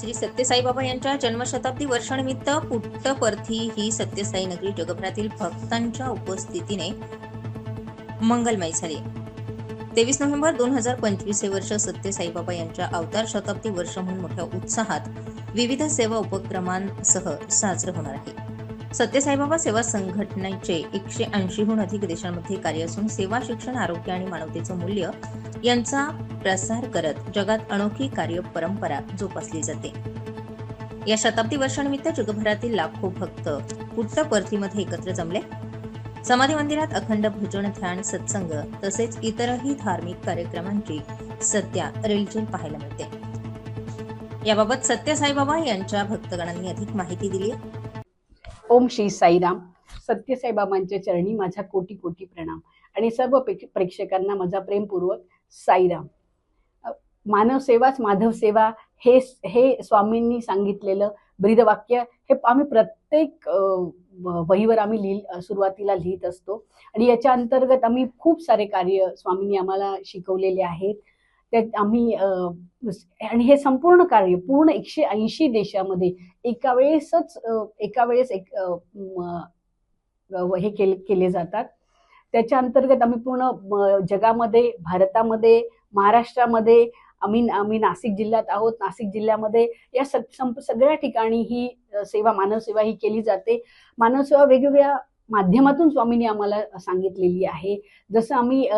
श्री सत्यसाईबाबा यांच्या जन्मशताब्दी वर्षानिमित्त पुट्टपर्थी ही सत्यसाई नगरी जगभरातील भक्तांच्या उपस्थितीने मंगलमय झाली. तेवीस नोव्हेंबर दोन हजार पंचवीस हे वर्ष सत्यसाईबाबा यांच्या अवतार शताब्दी वर्ष म्हणून मोठ्या उत्साहात विविध सेवा उपक्रमांसह साजरं होणार आहे. सत्यसाईबाबा सेवा संघटनेचे एकशे ऐंशीहून अधिक देशांमध्ये कार्य असून सेवा शिक्षण आरोग्य आणि मानवतेचं मूल्य यांचा प्रसार करत जगात अनोखी कार्य परंपरा जोपासली जाते. या शताब्दी वर्षानिमित्त जगभरातील लाखो भक्त पुट्टपर्थीमध्ये एकत्र जमले. समाधी मंदिरात अखंड भजन ध्यान सत्संग तसेच इतरही धार्मिक कार्यक्रमांची सध्या रेलचेल पाहायला मिळते. याबाबत सत्य साईबाबा यांच्या भक्तगणांनी अधिक माहिती दिली ओम श्री साईराम. सत्यसाईबाबांच्या चरणी माझा कोटी कोटी प्रणाम. आणि सर्व प्रेक्षकांना माझा प्रेमपूर्वक साईराम. मानव सेवाच माधव सेवा हे हे स्वामींनी सांगितलेलं ब्रीदवाक्य हे आम्ही प्रत्येक व- वहीवर आम्ही लिहि सुरुवातीला लिहित असतो. आणि याच्या अंतर्गत आम्ही खूप सारे कार्य स्वामींनी आम्हाला शिकवलेले आहेत. त्यात आम्ही आणि हे संपूर्ण कार्य पूर्ण एकशे ऐंशी देशामध्ये एका वेळेसच एका वेळेस एक हे केले केले जातात. त्याच्या अंतर्गत आम्ही पूर्ण म, जगामध्ये भारतामध्ये महाराष्ट्रामध्ये आम्ही आम्ही नाशिक जिल्ह्यात आहोत. नाशिक जिल्ह्यामध्ये या सग सगळ्या ठिकाणी ही सेवा मानवसेवा ही केली जाते. मानवसेवा वेगवेगळ्या माध्यमातून स्वामींनी आम्हाला सांगितलेली आहे. जसं आम्ही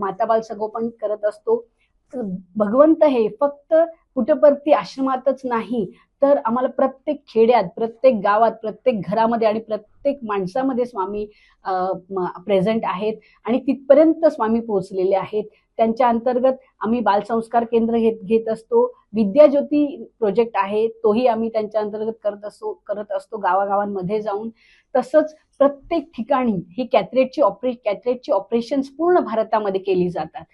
माता बाल संगोपन करत असतो. भगवंत हे फक्त पुटपर्ती आश्रमातच नाही तर आम्हाला प्रत्येक खेड्यात प्रत्येक गावात प्रत्येक घरामध्ये आणि प्रत्येक माणसामध्ये स्वामी प्रेझेंट आहेत आणि तिथपर्यंत स्वामी पोहोचलेले आहेत. त्यांच्या अंतर्गत आम्ही बालसंस्कार केंद्र घेत घेत असतो. विद्याज्योती प्रोजेक्ट आहे तोही आम्ही त्यांच्या अंतर्गत करत असतो करत असतो गावागावांमध्ये जाऊन. तसंच प्रत्येक ठिकाणी ही कॅथरेटची ऑपरे कॅथरेटची ऑपरेशन्स पूर्ण भारतामध्ये केली जातात.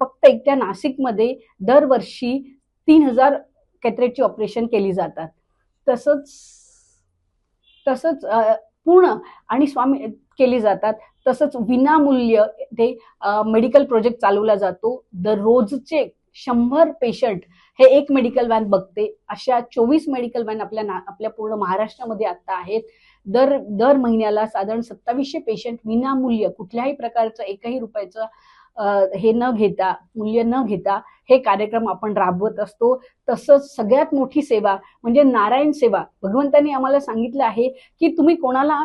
फक्त एकट्या नाशिकमध्ये दरवर्षी तीन हजार कॅथरेटची ऑपरेशन केली जातात. तसंच तसंच पूर्ण आणि स्वामी केली जातात. तसंच विनामूल्य ते मेडिकल प्रोजेक्ट चालवला जातो. दररोजचे शंभर पेशंट हे एक मेडिकल व्हॅन बघते. अशा चोवीस मेडिकल व्हॅन आपल्या ना आपल्या पूर्ण महाराष्ट्रामध्ये आता आहेत. दर दर महिन्याला साधारण सत्तावीसशे पेशंट विनामूल्य कुठल्याही प्रकारचं एकही रुपयाचं हे न घेता मूल्य न घेता हे कार्यक्रम आपण राबवत असतो. तसंच सगळ्यात मोठी सेवा म्हणजे नारायण सेवा. भगवंतांनी आम्हाला सांगितलं आहे की तुम्ही कोणाला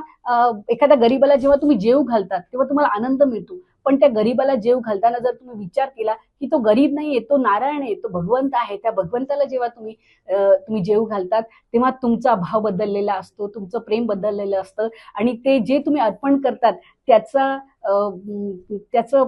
एखाद्या गरीबाला जेव्हा तुम्ही जेव घालतात तेव्हा तुम्हाला आनंद मिळतो. पण त्या गरीबाला जेव घालताना जर तुम्ही विचार केला की तो गरीब नाहीये तो नारायण आहे तो भगवंत आहे त्या भगवंताला जेव्हा तुम्ही तुम्ही जेव घालतात तेव्हा तुमचा भाव बदललेला असतो तुमचं प्रेम बदललेलं असतं. आणि ते जे तुम्ही अर्पण करतात त्याचा त्याचं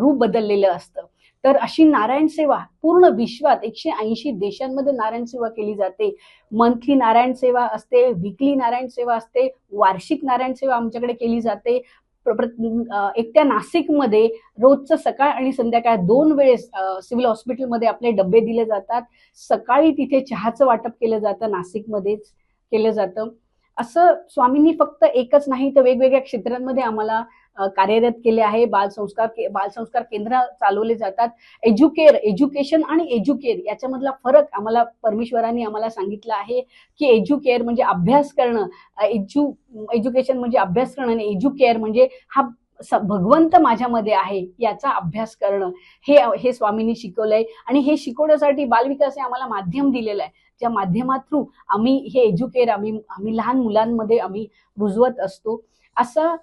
रूप बदललेलं असतं. तर अशी नारायण सेवा पूर्ण विश्वात एकशे ऐंशी देशांमध्ये नारायण सेवा केली जाते. मंथली नारायण सेवा असते विकली नारायण सेवा असते वार्षिक नारायण सेवा आमच्याकडे केली जाते. प्र- एकट्या नाशिकमध्ये रोजचं सकाळ आणि संध्याकाळ दोन वेळेस सिव्हिल हॉस्पिटलमध्ये आपले डबे दिले जातात. सकाळी तिथे चहाचं वाटप केलं जातं नाशिकमध्येच केलं जातं. असं स्वामींनी फक्त एकच नाही तर वेगवेगळ्या क्षेत्रांमध्ये आम्हाला कार्यरत केले आहे. बालसंस्कार के- बालसंस्कार केंद्र चालवले जातात. एज्युकेअर एज्युकेशन आणि एज्युकेअर याच्यामधला फरक आम्हाला परमेश्वरांनी आम्हाला सांगितलं आहे की एज्युकेअर म्हणजे अभ्यास करणं. एज्यु एज्युकेशन म्हणजे अभ्यास करणं आणि एज्युकेअर म्हणजे हा स- भगवंत माझ्यामध्ये आहे याचा अभ्यास करणं. हे हे स्वामींनी शिकवलंय आणि हे शिकवण्यासाठी बालविकास हे आम्हाला माध्यम दिलेलं आहे. च्या माध्यमात थ्रू आम्ही हे एज्युकेअर आम्ही आम्ही लहान मुलांमध्ये आम्ही रुजवत असतो. असं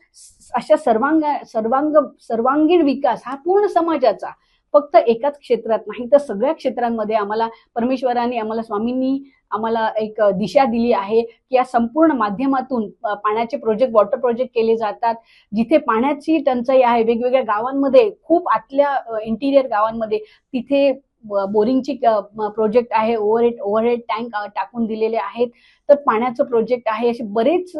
अशा सर्वांग सर्वांग सर्वांगीण विकास हा पूर्ण समाजाचा फक्त एकाच क्षेत्रात नाही तर सगळ्या क्षेत्रांमध्ये आम्हाला परमेश्वराने आम्हाला स्वामींनी आम्हाला एक दिशा दिली आहे की या संपूर्ण माध्यमातून पाण्याचे प्रोजेक्ट वॉटर प्रोजेक्ट केले जातात. जिथे पाण्याची टंचाई आहे वेगवेगळ्या गावांमध्ये खूप आतल्या इंटिरियर गावांमध्ये तिथे बोरिंगची प्रोजेक्ट आहे ओव्हरहेड ओव्हरहेड टँक टाकून दिलेले आहेत. तर पाण्याचं प्रोजेक्ट आहे. असे बरेच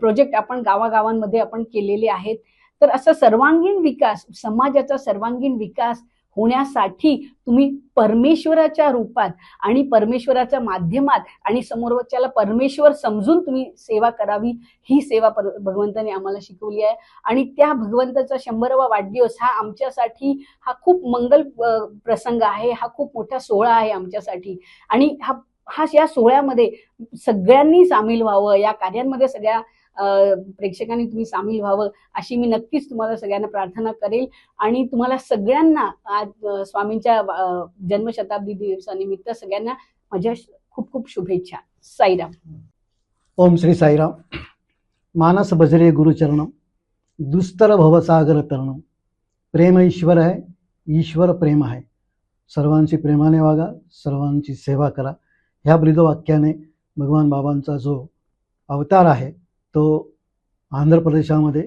प्रोजेक्ट आपण गावागावांमध्ये आपण केलेले आहेत. तर असा सर्वांगीण विकास समाजाचा सर्वांगीण विकास होण्यासाठी तुम्ही परमेश्वराच्या रूपात आणि परमेश्वराच्या माध्यमात आणि समोरच्याला परमेश्वर समजून तुम्ही सेवा करावी ही सेवा पर- भगवंताने आम्हाला शिकवली आहे. आणि त्या भगवंताचा शंभरावा वाढदिवस हा आमच्यासाठी हा खूप मंगल प्रसंग आहे हा खूप मोठा सोहळा आहे आमच्यासाठी. आणि हा हा या सोहळ्यामध्ये सगळ्यांनी सामील व्हावं या कार्यांमध्ये सगळ्या प्रेक्षकांनी तुम्ही सामील व्हावं अशी मी नक्कीच तुम्हाला सगळ्यांना प्रार्थना करेल. आणि तुम्हाला सगळ्यांना आज स्वामींच्या जन्मशताब्दी दिवसानिमित्त सगळ्यांना माझ्या खूप खूप शुभेच्छा. साईराम. ओम श्री साईराम. मानस बजरे गुरुचरण. दुस्तर भवसागर तरण. प्रेम ईश्वर आहे ईश्वर प्रेम आहे. सर्वांची प्रेमाने वागा सर्वांची सेवा करा. ह्या ब्रिदवाक्याने भगवान बाबांचा जो अवतार आहे तो आंध्र प्रदेशामध्ये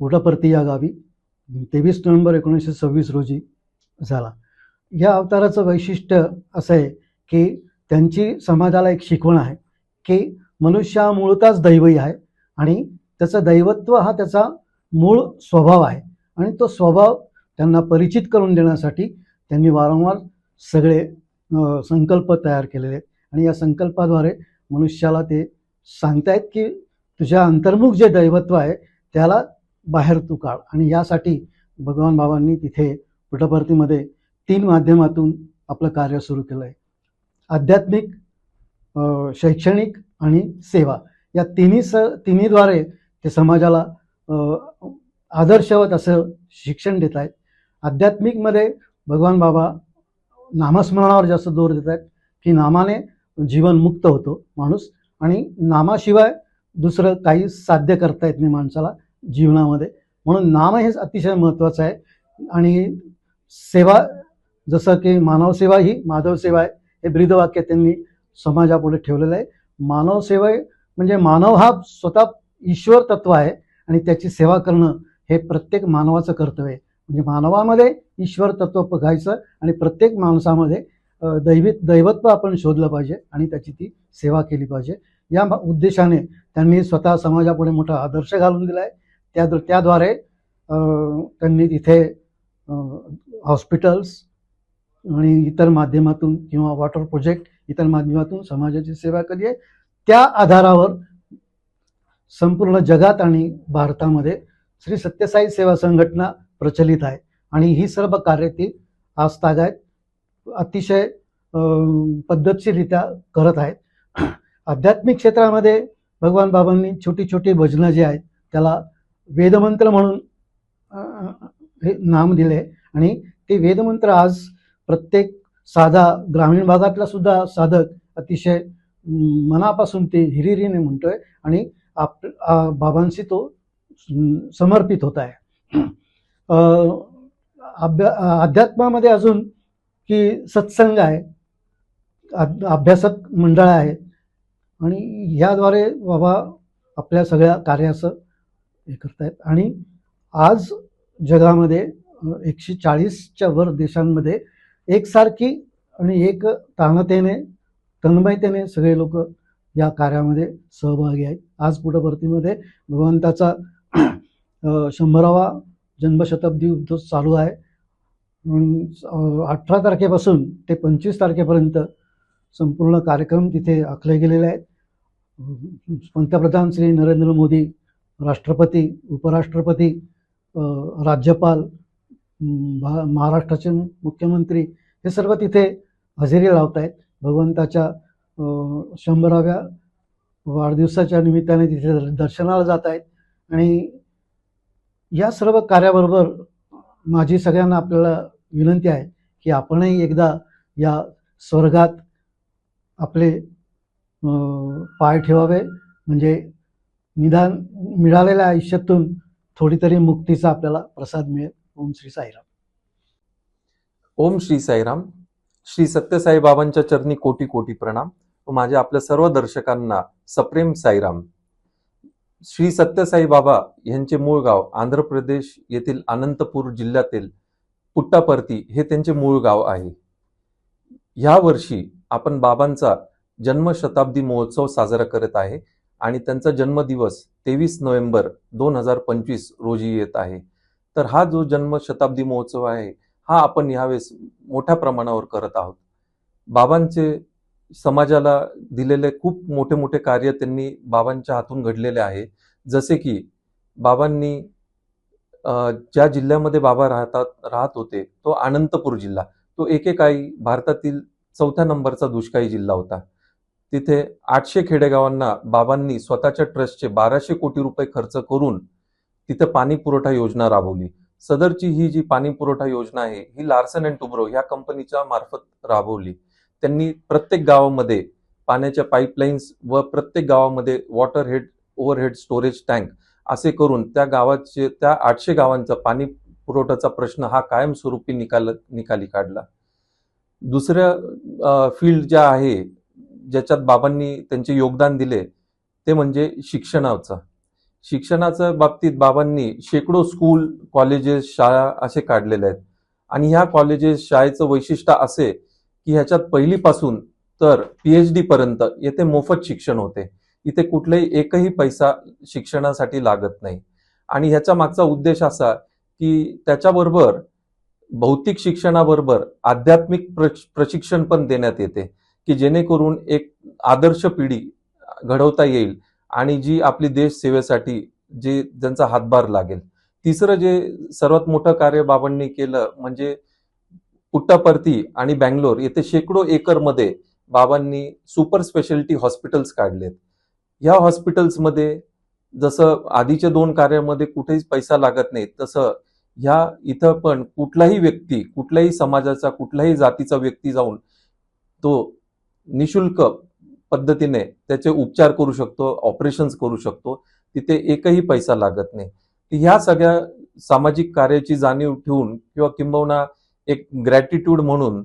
पुटपर्ती या गावी तेवीस नोव्हेंबर एकोणीसशे सव्वीस रोजी झाला. या अवताराचं वैशिष्ट्य असं आहे की त्यांची समाजाला एक शिकवण आहे की मनुष्य हा मूळताच दैवी आहे आणि त्याचं दैवत्व हा त्याचा मूळ स्वभाव आहे आणि तो स्वभाव त्यांना परिचित करून देण्यासाठी त्यांनी वारंवार सगळे संकल्प तयार केलेले आहेत. आणि या संकल्पाद्वारे मनुष्याला ते सांगतायत की तुझ्या अंतर्मुख जे दैवत्व आहे त्याला बाहेर तू काढ. आणि यासाठी भगवान बाबांनी तिथे पुटपर्तीमध्ये तीन माध्यमातून आपलं कार्य सुरू केलं आहे आध्यात्मिक शैक्षणिक आणि सेवा. या तिन्ही स तिन्हीद्वारे ते समाजाला आदर्शवत असं शिक्षण देत आहेत. आध्यात्मिकमध्ये भगवान बाबा नामस्मरणावर जास्त जोर देत आहेत की नामाने जीवन मुक्त होतो माणूस. आणि नामाशिवाय दुसरं काही साध्य करता येत नाही माणसाला जीवनामध्ये. म्हणून नाम हे अतिशय महत्त्वाचं आहे. आणि सेवा जसं की मानवसेवा ही माधवसेवा आहे हे ब्रीदवाक्य त्यांनी समाजापुढे ठेवलेलं आहे. मानवसेवा म्हणजे मानव हा स्वतः ईश्वर तत्व आहे आणि त्याची सेवा करणं हे प्रत्येक मानवाचं कर्तव्य आहे. म्हणजे मानवामध्ये ईश्वर तत्व बघायचं आणि प्रत्येक माणसामध्ये दैवी दैवित दैवत्व आपण शोधलं पाहिजे आणि त्याची ती सेवा केली पाहिजे. या उद्देशाने त्यांनी स्वतः समाजापुढे मोठा आदर्श घालून दिला आहे त्या त्याद्वारे त्यांनी तिथे हॉस्पिटल्स आणि इतर माध्यमातून किंवा वॉटर प्रोजेक्ट इतर माध्यमातून समाजाची सेवा केली आहे. त्या आधारावर संपूर्ण जगात आणि भारतामध्ये श्री सत्यसाई सेवा संघटना प्रचलित आहे. आणि ही सर्व कार्य ती आज तागायत अतिशय पद्धतशीरित्या करत आहेत. आध्यात्मिक क्षेत्रामध्ये भगवान बाबांनी छोटी छोटी भजनं जी आहेत त्याला वेदमंत्र म्हणून हे नाम दिले. आणि ते वेदमंत्र आज प्रत्येक साधा ग्रामीण भागातला सुद्धा साधक अतिशय मनापासून ते हिरिरीने म्हणतोय आणि आप बाबांशी तो समर्पित होत आहे. अभ्या अध्यात्मामध्ये अजून की सत्संग आहे अभ- अभ्यासक मंडळ आहेत आणि ह्याद्वारे बाबा आपल्या सगळ्या कार्याचं हे करतायत. आणि आज जगामध्ये एकशे चाळीसच्या वर देशांमध्ये एकसारखी आणि एक ताणतेने तन्मयतेने सगळे लोक या कार्यामध्ये सहभागी आहेत. आज पुटभरतीमध्ये भगवंताचा शंभरावा जन्मशताब्दी उत्सव चालू आहे. अठरा तारखेपासून ते पंचवीस तारखेपर्यंत संपूर्ण कार्यक्रम तिथे आखले गेलेले आहेत. पंतप्रधान श्री नरेंद्र मोदी राष्ट्रपती उपराष्ट्रपती राज्यपाल भा महाराष्ट्राचे मुख्यमंत्री हे सर्व तिथे हजेरी लावत आहेत. भगवंताच्या शंभराव्या वाढदिवसाच्या निमित्ताने तिथे दर्शनाला जात आहेत. आणि या सर्व कार्याबरोबर माझी सगळ्यांना आपल्याला विनंती आहे की आपणही एकदा या स्वर्गात आपले पाय ठेवावे. म्हणजे निदान मिळालेल्या आयुष्यातून थोडी तरी मुक्तीचा आपल्याला प्रसाद मिळेल. ओम श्री साईराम. ओम श्री साईराम. श्री सत्यसाईबाबांच्या चरणी कोटी कोटी प्रणाम. व माझ्या आपल्या सर्व दर्शकांना सप्रेम साईराम. श्री सत्यसाई बाबा यांचे मूळ गाव आंध्र प्रदेश येथील अनंतपूर जिल्ह्यातील पुट्टापर्ती हे त्यांचे मूळ गाव आहे. ह्या वर्षी आपण बाबांचा जन्मशताब्दी महोत्सव साजरा करत आहे आणि त्यांचा जन्मदिवस तेवीस नोव्हेंबर दोन हजार पंचवीस रोजी येत आहे. तर हा जो जन्मशताब्दी महोत्सव आहे हा आपण यावेळेस मोठ्या प्रमाणावर करत आहोत. बाबांचे समाजाला दिलेले खूप मोठे मोठे कार्य त्यांनी बाबांच्या हातून घडलेले आहे. जसे की बाबांनी ज्या जिल्ह्यामध्ये बाबा राहतात राहत होते तो अनंतपूर जिल्हा. तो एकेकाळी भारतातील चौथ्या नंबरचा दुष्काळी जिल्हा होता. तिथे आठशे खेडेगावांना बाबांनी स्वतःच्या ट्रस्टचे बाराशे कोटी रुपये खर्च करून तिथे पाणी पुरवठा योजना राबवली. सदरची ही जी पाणी पुरवठा योजना आहे ही लार्सन अँड टुब्रो ह्या कंपनीच्या मार्फत राबवली. त्यांनी प्रत्येक गावामध्ये पाण्याच्या पाईपलाईन्स व प्रत्येक गावामध्ये water head overhead storage tank असे करून त्या गावाचे त्या आठशे गावांचा पाणी पुरवठ्याचा प्रश्न हा कायमस्वरूपी निकाल निकाली काढला. दुसऱ्या फील्ड ज्या आहे ज्याच्यात बाबांनी त्यांचे योगदान दिले ते म्हणजे शिक्षणाचं. शिक्षणाच्या बाबतीत बाबांनी शेकडो स्कूल कॉलेजेस शाळा असे काढलेले आहेत. आणि ह्या कॉलेजेस शाळेचं वैशिष्ट्य असे की ह्याच्यात पहिलीपासून तर पीएच डी पर्यंत येथे मोफत शिक्षण होते. इथे कुठलाही एकही पैसा शिक्षणासाठी लागत नाही. आणि ह्याच्या मागचा उद्देश असा की त्याच्याबरोबर भौतिक शिक्षणाबरोबर आध्यात्मिक प्रश- प्रशिक्षण पण देण्यात येते की जेणेकरून एक आदर्श पिढी घडवता येईल आणि जी आपली देश सेवेसाठी जे ज्यांचा हातभार लागेल. तिसरं जे सर्वात मोठं कार्य बाबांनी केलं म्हणजे पुट्टापर्ती आणि बँगलोर येथे शेकडो एकरमध्ये बाबांनी सुपर स्पेशालिटी हॉस्पिटल्स काढलेत. ह्या हॉस्पिटल्समध्ये जसं आधीच्या दोन कार्यामध्ये कुठेही पैसा लागत नाही तसं ह्या इथं पण कुठलाही व्यक्ती कुठल्याही समाजाचा कुठल्याही जातीचा व्यक्ती जाऊन तो निशुल्क पद्धतीने त्याचे उपचार करू शकतो ऑपरेशन्स करू शकतो तिथे एकही पैसा लागत नाही. ह्या सगळ्या सामाजिक कार्याची जाणीव ठेवून किंवा किंबहुना एक ग्रॅटिट्यूड म्हणून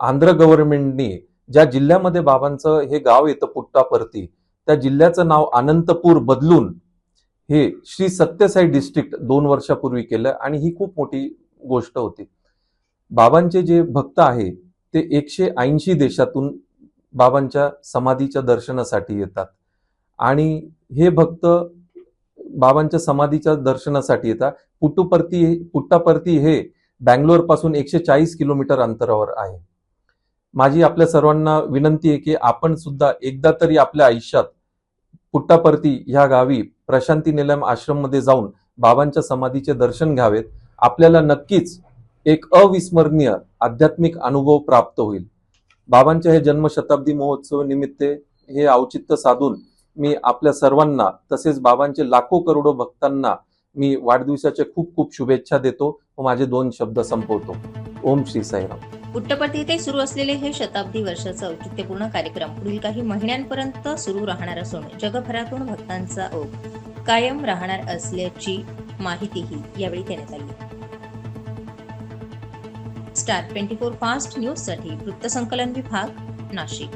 आंध्र गव्हर्नमेंटनी ज्या जिल्ह्यामध्ये बाबांचं हे गाव येतं पुट्टापर्ती त्या जिल्ह्याचं नाव अनंतपूर बदलून हे श्री सत्यसाई डिस्ट्रिक्ट दोन वर्षापूर्वी केलं आणि ही खूप मोठी गोष्ट होती. बाबांचे जे भक्त आहे ते एकशे ऐंशी देशातून बाबांच्या समाधीच्या दर्शनासाठी येतात. आणि हे भक्त बाबांच्या समाधीच्या दर्शनासाठी येतात. पुट्टुपर्ती पुट्टापर्ती हे बँगलोरपासून एकशे चाळीस किलोमीटर अंतरावर आहे. माझी आपल्या सर्वांना विनंती आहे की आपण सुद्धा एकदा तरी आपल्या आयुष्यात पुट्टापर्ती ह्या गावी प्रशांती निलम आश्रममध्ये जाऊन बाबांच्या समाधीचे दर्शन घ्यावेत. आपल्याला नक्कीच एक अविस्मरणीय आध्यात्मिक अनुभव प्राप्त होईल. बाबांच्या हे जन्मशताब्दी महोत्सव निमित्त हे औचित्य साधून मी आपल्या सर्वांना तसेच बाबांचे लाखो करोडो भक्तांना मी वाढदिवसाच्या खूप खूप शुभेच्छा देतो. व माझे दोन शब्द संपवतो. ओम श्री साईराम. पुट्टपर्ती येथे सुरू असलेले हे शताब्दी वर्षाचं औचित्यपूर्ण कार्यक्रम पुढील काही महिन्यांपर्यंत सुरू राहणार असून जगभरातून भक्तांचा ओघ कायम राहणार असल्याची माहितीही यावेळी देण्यात आली. स्टार ट्वेंटी फोर फास्ट न्यूजसाठी वृत्तसंकलन विभाग नाशिक.